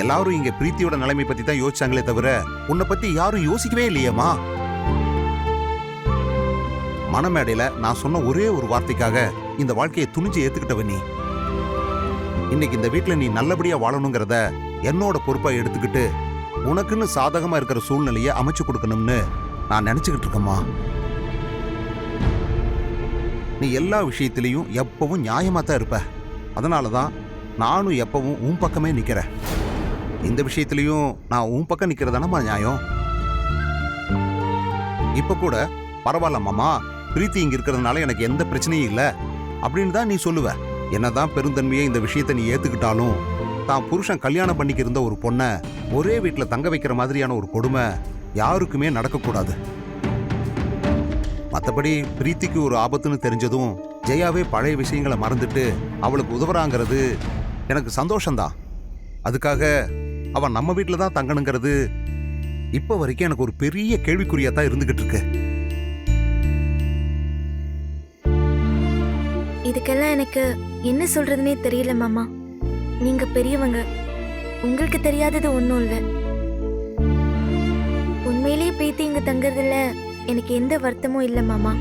எல்லாரும் இங்க பிரீத்தியோட நிலைமை பத்தி தான் யோசிச்சாங்களே தவிர உன்னை பத்தி யாரும் யோசிக்கவே இல்லையேம்மா? மனமேடையில நான் சொன்ன ஒரே ஒரு வார்த்தைக்காக இந்த வாழ்க்கையை துணிஞ்சு ஏத்துக்கிட்டவ நீ. இன்னைக்கு இந்த வீட்டுல நீ நல்லபடியா வாழணுங்கிறத என்னோட பொறுப்பா எடுத்துக்கிட்டு உனக்குன்னு சாதகமா இருக்கிற சூழ்நிலையை அமைச்சு கொடுக்கணும்னு நான் நினைச்சுக்கிட்டு இருக்கேம்மா. நீ எல்லா விஷயத்திலையும் எப்பவும் நியாயமா தான் இருப்ப. அதனால தான் நானும் எப்பவும் உன் பக்கமே நிற்கிறேன் இந்த விஷயத்திலையும் நான் உன் பக்கம் நிற்கிறதானம்மா நியாயம்? இப்போ கூட பரவாயில்ல மாமா பிரீத்தி இங்கே இருக்கிறதுனால எனக்கு எந்த பிரச்சனையும் இல்லை. அப்படின்னு தான் நீ சொல்லுவ. என்னதான் பெருந்தன்மையை இந்த விஷயத்தை நீ ஏற்றுக்கிட்டாலும் தான் புருஷன் கல்யாணம் பண்ணிக்கிருந்த ஒரு பொண்ணை ஒரே வீட்டில் தங்க வைக்கிற மாதிரியான ஒரு கொடுமை யாருக்குமே நடக்கக்கூடாது. மற்றபடி பிரீத்திக்கு ஒரு ஆபத்துன்னு தெரிஞ்சதும் ஜெயாவே பழைய விஷயங்களை மறந்துட்டு அவளுக்கு உதவுறாங்கிறது எனக்கு சந்தோஷம்தான். அதுக்காக அவன் நம்ம வீட்டில் தான் தங்கணுங்கிறது இப்போ வரைக்கும் எனக்கு ஒரு பெரிய கேள்விக்குறியாக தான் இருந்துகிட்டு இருக்கு. இதுக்கெல்லாம் எனக்கு என்ன சொல்றதுனே தெரியல மாமா. நீங்க பெரியவங்க. உங்களுக்கு தெரியாதது ஒன்றும் இல்லை. உண்மையிலேயே பிரீத்தி இங்க தங்குறதுல எனக்கு எந்த வருத்தமும் இல்லை மாமா.